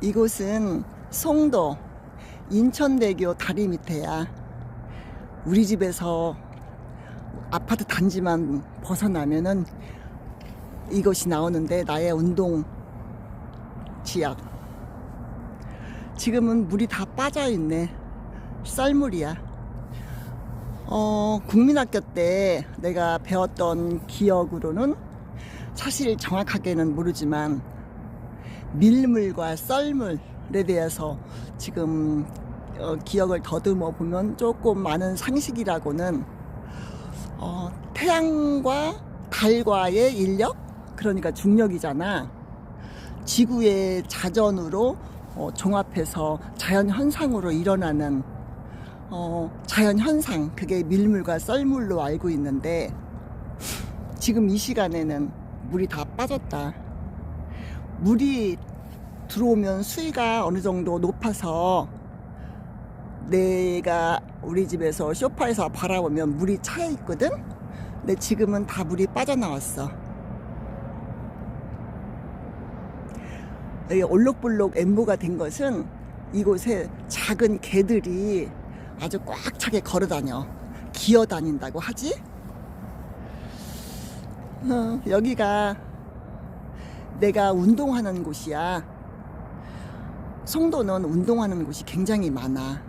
이곳은 송도 인천대교 다리 밑에야. 우리 집에서 아파트 단지만 벗어나면은 이것이 나오는데 나의 운동 지역. 지금은 물이 다 빠져 있네. 썰물이야. 어, 국민학교 때 내가 배웠던 기억으로는 사실 정확하게는 모르지만 밀물과 썰물에 대해서 지금 어, 기억을 더듬어 보면 조금 많은 상식이라고는 어, 태양과 달과의 인력? 그러니까 중력이잖아. 지구의 자전으로 어, 종합해서 자연 현상으로 일어나는 어, 자연 현상. 그게 밀물과 썰물로 알고 있는데 지금 이 시간에는 물이 다 빠졌다. 물이 들어오면 수위가 어느 정도 높아서 내가 우리 집에서 소파에서 바라보면 물이 차 있거든. 근데 지금은 다 물이 빠져나왔어. 여기 올록볼록 엠보가 된 것은 이곳에 작은 개들이 아주 꽉 차게 걸어 다녀. 기어 다닌다고 하지? 어, 여기가 내가 운동하는 곳이야. 송도는 운동하는 곳이 굉장히 많아.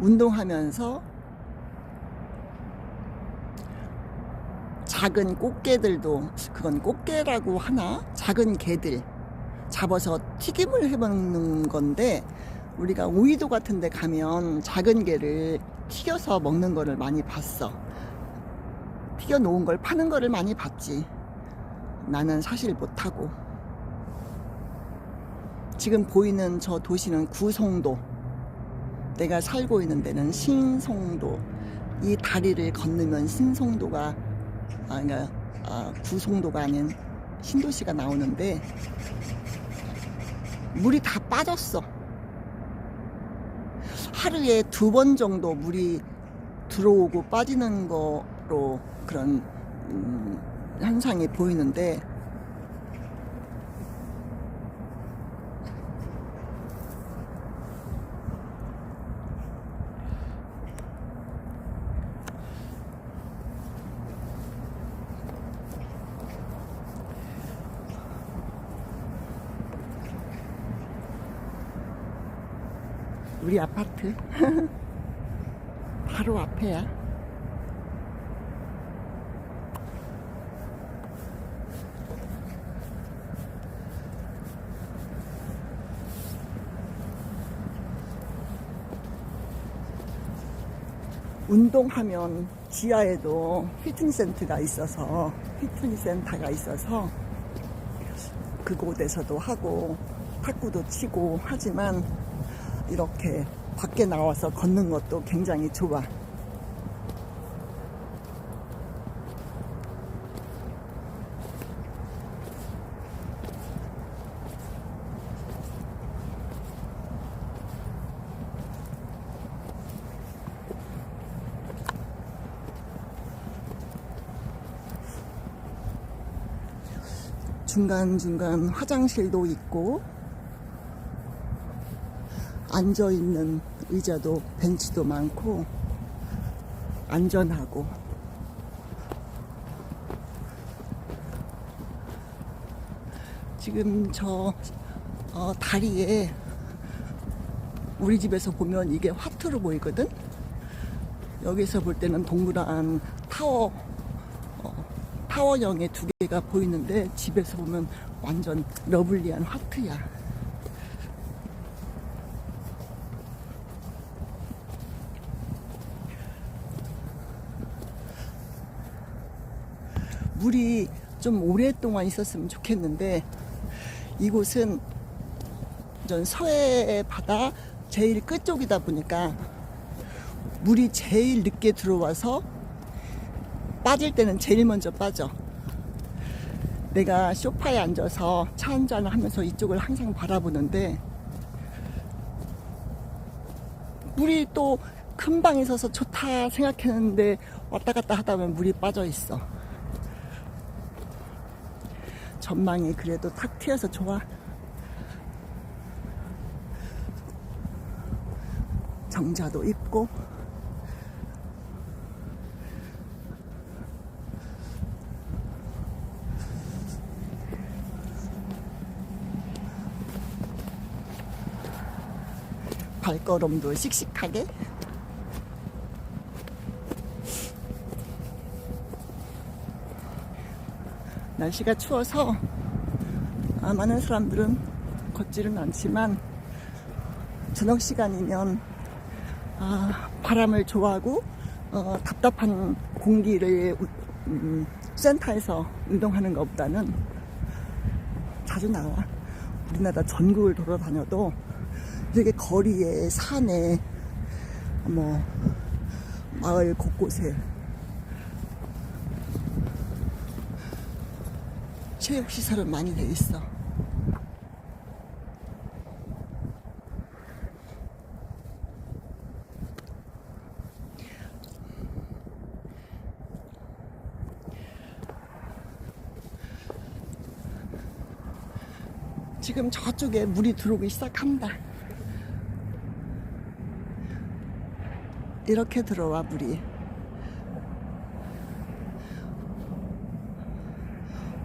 운동하면서 작은 꽃게들도 그건 꽃게라고 하나? 작은 개들 잡아서 튀김을 해먹는 건데 우리가 오이도 같은 데 가면 작은 게를 튀겨서 먹는 거를 많이 봤어. 튀겨 놓은 걸 파는 거를 많이 봤지. 나는 사실 못하고. 지금 보이는 저 도시는 구송도. 내가 살고 있는 데는 신송도. 이 다리를 건너면 신송도가, 아, 그러니까, 아, 구송도가 아닌 신도시가 나오는데, 물이 다 빠졌어. 하루에 두 번 정도 물이 들어오고 빠지는 거로 그런 음, 현상이 보이는데 우리 아파트 바로 앞에야. 운동하면 지하에도 피트니스 센터가 있어서 피트니스 센터가 있어서 그곳에서도 하고 탁구도 치고 하지만 이렇게 밖에 나와서 걷는 것도 굉장히 좋아. 중간중간 화장실도 있고 앉아 있는 의자도 벤치도 많고 안전하고 지금 저 어, 다리에 우리 집에서 보면 이게 화투로 보이거든. 여기서 볼 때는 동그란 타워 어, 타워형의 두 개가 보이는데 집에서 보면 완전 러블리한 화투야. 물이 좀 오랫동안 있었으면 좋겠는데 이곳은 전 서해 바다 제일 끝쪽이다 보니까 물이 제일 늦게 들어와서 빠질 때는 제일 먼저 빠져. 내가 소파에 앉아서 차 한잔 하면서 이쪽을 항상 바라보는데 물이 또 금방 있어서 좋다 생각했는데 왔다 갔다 하다 보면 물이 빠져 있어. 전망이 그래도 탁 트여서 좋아. 정자도 있고 발걸음도 씩씩하게 날씨가 추워서 아, 많은 사람들은 걷지는 않지만 저녁 시간이면 아, 바람을 좋아하고 어, 답답한 공기를 우- 음, 센터에서 운동하는 것보다는 자주 나와. 우리나라 전국을 돌아다녀도 이렇게 거리에 산에 뭐 마을 곳곳에 체육 시설은 많이 돼 있어. 지금 저쪽에 물이 들어오기 시작한다. 이렇게 들어와 물이.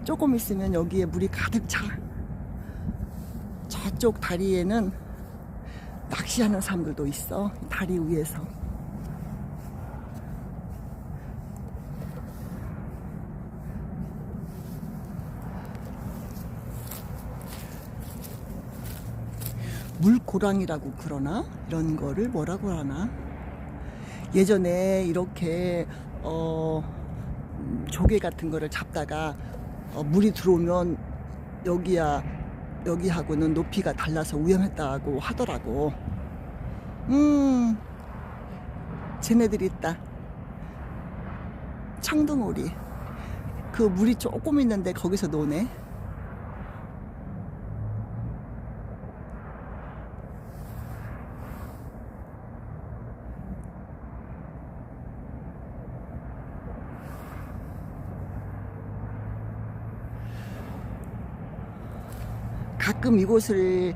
조금 있으면 여기에 물이 가득 차. 저쪽 다리에는 낚시하는 사람들도 있어. 다리 위에서. 물고랑이라고 그러나? 이런 거를 뭐라고 하나? 예전에 이렇게, 어, 음, 조개 같은 거를 잡다가 어, 물이 들어오면 여기야, 여기하고는 높이가 달라서 위험했다고 하더라고. 음, 쟤네들이 있다. 청둥오리. 그 물이 조금 있는데 거기서 노네. 가끔 이곳을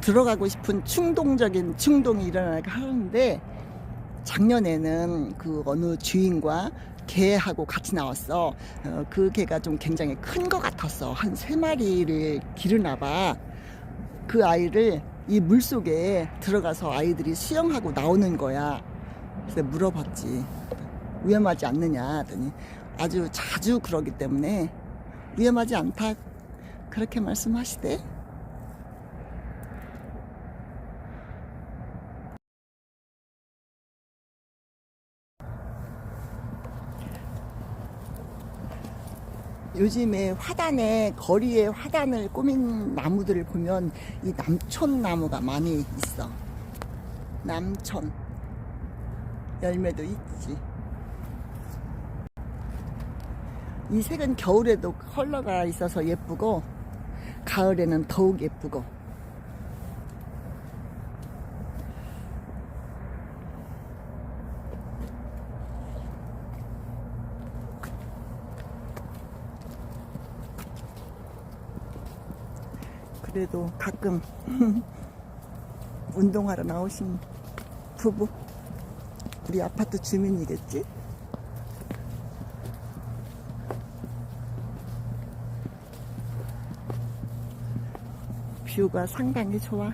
들어가고 싶은 충동적인 충동이 일어나게 하는데 작년에는 그 어느 주인과 개하고 같이 나왔어. 어, 그 개가 좀 굉장히 큰 것 같았어. 한 세 마리를 기르나 봐. 그 아이를 이 물 속에 들어가서 아이들이 수영하고 나오는 거야. 그래서 물어봤지. 위험하지 않느냐 하더니 아주 자주 그러기 때문에 위험하지 않다. 그렇게 말씀하시대. 요즘에 화단에 거리에 화단을 꾸민 나무들을 보면 이 남촌 나무가 많이 있어. 남촌 열매도 있지. 이 색은 겨울에도 컬러가 있어서 예쁘고 가을에는 더욱 예쁘고 그래도 가끔 운동하러 나오신 부부 우리 아파트 주민이겠지? 뷰가 상당히 좋아.